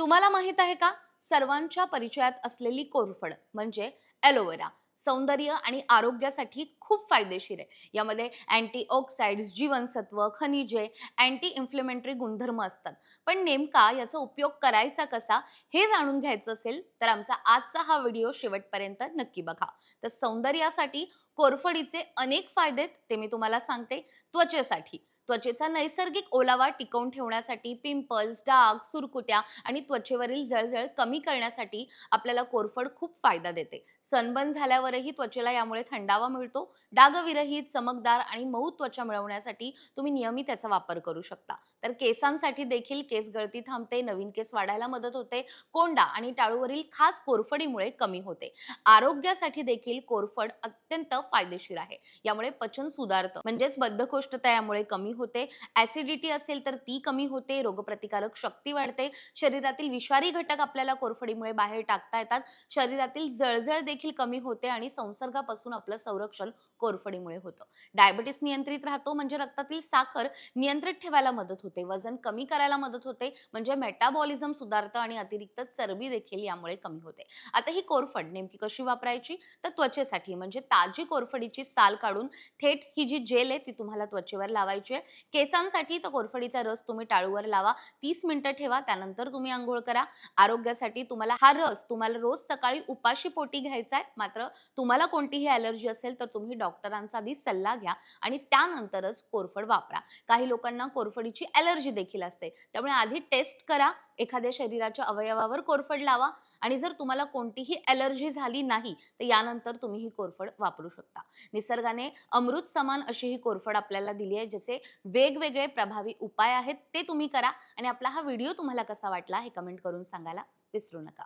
तुम्हाला माहीत आहे का? सर्वांच्या परिचयात असलेली कोरफड म्हणजे ॲलोवेरा सौंदर्य आणि आरोग्यासाठी खूप फायदेशीर आहे. यामध्ये अँटी ऑक्साइड्स जीवनसत्व खनिजे अँटी इन्फ्लेमेंटरी गुणधर्म असतात. पण नेमका याचा उपयोग करायचा कसा हे जाणून घ्यायचं असेल तर आमचा आजचा हा व्हिडिओ शेवटपर्यंत नक्की बघा. तर सौंदर्यासाठी कोरफडीचे अनेक फायदे आहेत, ते मी तुम्हाला सांगते. त्वचेसाठी त्वचेचा नैसर्गिक ओलावा टिकवून ठेवण्यासाठी पिंपल्स डाग सुरकुत्या आणि त्वचेवरील जळजळ कमी करण्यासाठी आपल्याला कोरफड खूप फायदा देते. सनबर्न झाल्यावरही त्वचेला यामुळे थंडावा मिळतो. डागविरहित चमकदार आणि मऊ त्वचा मिळवण्यासाठी तुम्ही नियमित त्याचा वापर करू शकता. तर केसांसाठी देखील केस गळती थांबते नवीन केस वाढायला मदत होते. कोंडा आणि टाळूवरील खास कोरफडीमुळे कमी होते. आरोग्यासाठी देखील कोरफड अत्यंत फायदेशीर आहे. यामुळे पचन सुधारतं. म्हणजेच बद्धकोष्ठता यामुळे कमी होते. ऍसिडिटी असेल तर ती कमी होते रोगप्रतिकारक शक्ती वाढते. शरीरातील विषारी घटक आपल्याला कोरफडीमुळे बाहेर टाकता येतात. शरीरातील जळजळ देखील कमी होते आणि संसर्गापासून आपलं संरक्षण कोरफडीमुळे होतं. डायबिटीस नियंत्रित राहतो म्हणजे रक्तातील साखर नियंत्रित ठेवायला मदत होते वजन कमी करायला मदत होते म्हणजे मेटाबॉलिझम सुधारतं आणि अतिरिक्त चरबी देखील यामुळे कमी होते. आता ही कोरफड नेमकी कशी वापरायची? तर त्वचेसाठी म्हणजे ताजी कोरफडीची साल काढून थेट ही जी जेल आहे ती तुम्हाला त्वचेवर लावायची आहे. केसांसाठी तर कोरफडीचा रस तुम्ही टाळूवर लावा तीस मिनिटं ठेवा त्यानंतर तुम्ही आंघोळ करा. आरोग्यासाठी तुम्हाला हा रस तुम्हाला रोज सकाळी उपाशी पोटी घ्यायचा आहे मात्र तुम्हाला कोणतीही ॲलर्जी असेल तर तुम्ही डॉक्टरांचा आधी सल्ला घ्या आणि त्यानंतरच कोरफड वापरा. काही लोकांना कोरफडीची ॲलर्जी देखील असते. त्यामुळे आधी टेस्ट करा एखाद्या शरीराच्या अवयवावर कोरफड लावा आणि जर तुम्हाला कोणतीही ॲलर्जी झाली नाही तर यानंतर तुम्ही ही कोरफड वापरू शकता. निसर्गाने अमृत समान अशी ही कोरफड आपल्याला दिली आहे जसे वेगवेगळे प्रभावी उपाय आहेत ते तुम्ही करा आणि आपला हा व्हिडिओ तुम्हाला कसा वाटला हे कमेंट करून सांगायला विसरू नका.